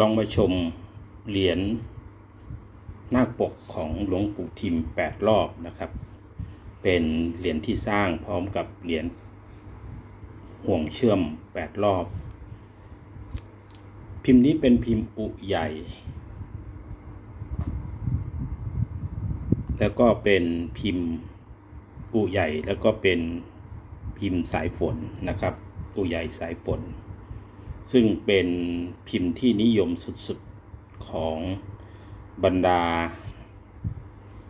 ลองมาชมเหรียญหน้าปกของหลวงปู่ทิมแปดรอบนะครับ เป็นเหรียญที่สร้างพร้อมกับเหรียญห่วงเชื่อมแปดรอบ พิมพ์นี้เป็นพิมพ์อุใหญ่ แล้วก็เป็นพิมพ์อุใหญ่แล้วก็เป็นพิมพ์สายฝนนะครับอุใหญ่สายฝน ซึ่งเป็นพิมพ์ที่นิยมสุดๆของบรรดา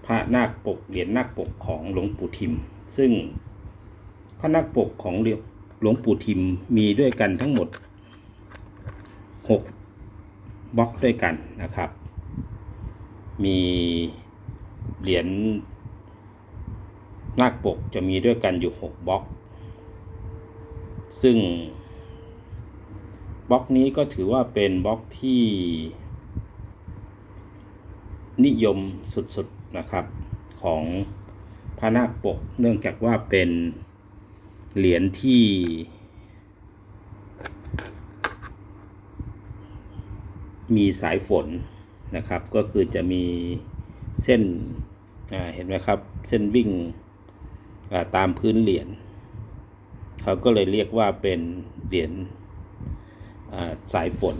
พระนาคปกเหรียญนาคปกของหลวงปู่ทิม ซึ่งพระนาคปกของหลวงปู่ทิมมีด้วยกันทั้งหมด 6บล็อกด้วยกันนะครับ มีเหรียญนาคปกจะมีด้วยกันอยู่ 6บล็อก ซึ่ง บล็อกนี้ก็ถือว่าเป็นบล็อกที่ นิยมสุดๆนะครับของพระนาคปก เนื่องจากว่าเป็นเหรียญที่ มีสายฝนนะครับ ก็คือจะมีเส้นเห็นไหมครับ เส้นวิ่งตามพื้นเหรียญเขาก็เลยเรียกว่าเป็นเหรียญ สายฝน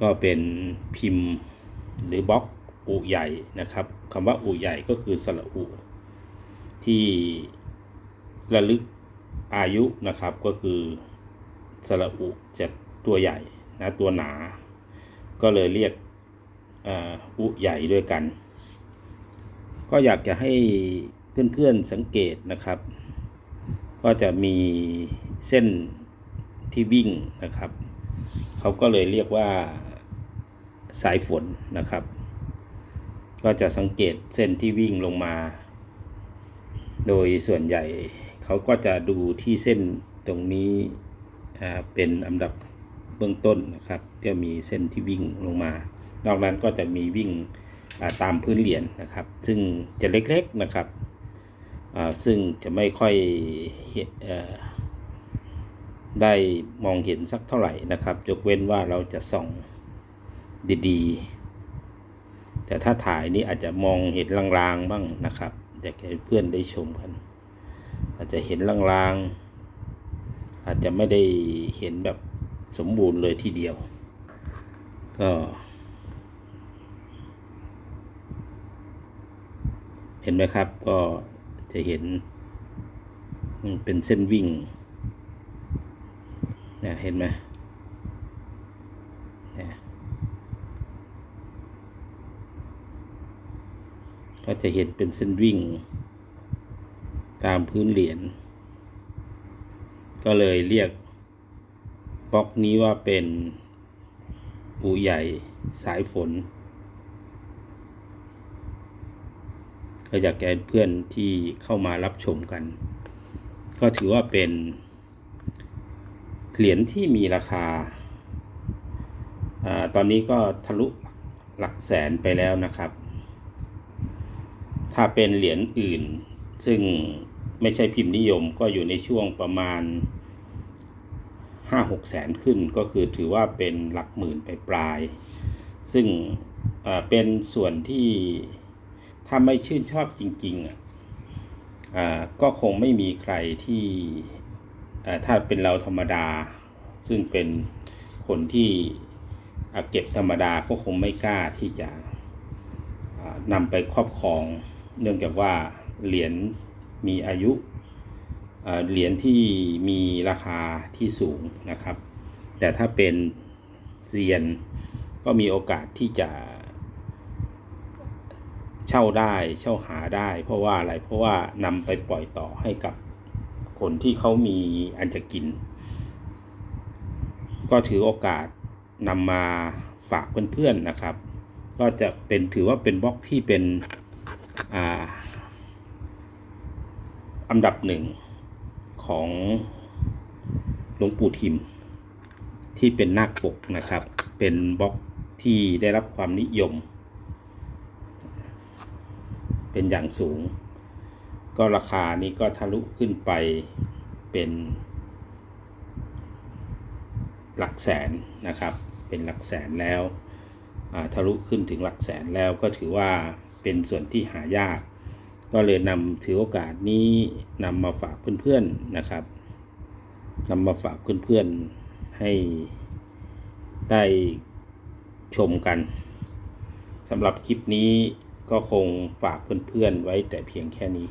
ก็เป็นพิมพ์หรือบล็อกอุใหญ่นะครับคำว่าอุใหญ่ก็คือสระอุ ที่ระลึกอายุนะครับก็คือสระอุจะตัวใหญ่นะตัวหนา ก็เลยเรียกอุใหญ่ด้วยกัน ก็อยากจะให้เพื่อนๆสังเกตนะครับ ก็จะมีเส้น ที่วิ่งนะครับ เขาก็เลยเรียกว่าสายฝนนะครับ ก็จะสังเกตเส้นที่วิ่งลงมา โดยส่วนใหญ่ เขาก็จะดูที่เส้นตรงนี้เป็นอันดับเบื้องต้นนะครับก็มีเส้นที่วิ่งลงมา นอกนั้นก็จะมีวิ่งตามพื้นเหรียญนะครับ ซึ่งจะเล็กๆนะครับซึ่งจะไม่ค่อยเห็น ได้มองเห็นสักเท่าไหร่นะครับยกเว้นว่าเราจะส่องดีๆ แต่ถ้าถ่ายนี่อาจจะมองเห็นลางๆบ้างนะครับอยากให้เพื่อนได้ชมกัน อาจจะเห็นลางๆ อาจจะไม่ได้เห็นแบบสมบูรณ์เลยทีเดียว ก็เห็นไหมครับก็จะเห็นมันเป็นเส้นวิ่ง เนี่ยเห็นไหมเนี่ยก็จะเห็นเป็นเส้นวิ่ง ตามพื้นเหรียญก็เลยเรียกบล็อกนี้ว่าเป็นอูใหญ่สายฝนก็อยากให้เพื่อนที่เข้ามารับชมกัน ก็ถือว่าเป็น เหรียญที่มีราคาอตอนนี้ก็ทะลุหลักแสนไปแล้วนะครับ ถ้าเป็นเหรียญอื่น ซึ่งไม่ใช่พิมพ์นิยมก็อยู่ในช่วงประมาณ 5 6 แสนขึ้นก็คือถือว่าเป็นหลักหมื่นไปปลาย ซึ่งเป็นส่วนที่ถ้าไม่ชื่นชอบจริงๆก็คงไม่มีใครที่ ถ้าเป็นเราธรรมดา ซึ่งเป็นคนที่เก็บธรรมดาก็คงไม่กล้าที่จะนำไปครอบครอง เนื่องจากว่าเหรียญมีอายุเหรียญที่มีราคาที่สูงนะครับ แต่ถ้าเป็นเซียนก็มีโอกาสที่จะเช่าได้เช่าหาได้ เพราะว่าอะไรเพราะว่านำไปปล่อยต่อให้กับ คนที่เขามีอันจะกิน ก็ถือโอกาสนำมาฝากเพื่อนๆนะครับ ก็จะเป็นถือว่าเป็นบล็อกที่เป็นอ่าอันดับหนึ่งของหลวงปู่ทิม ที่เป็นนาคปกนะครับ เป็นบล็อกที่ได้รับความนิยม เป็นอย่างสูง ก็ราคานี้ก็ทะลุขึ้นไปเป็น หลักแสนนะครับ เป็นหลักแสนแล้วทะลุขึ้นถึงหลักแสนแล้วก็ถือว่าเป็นส่วนที่หายาก ก็เลยนำถือโอกาสนี้นำมาฝากเพื่อนๆนะครับนำมาฝากเพื่อนๆให้ได้ชมกันสำหรับคลิปนี้ก็คงฝากเพื่อนๆไว้แต่เพียงแค่นี้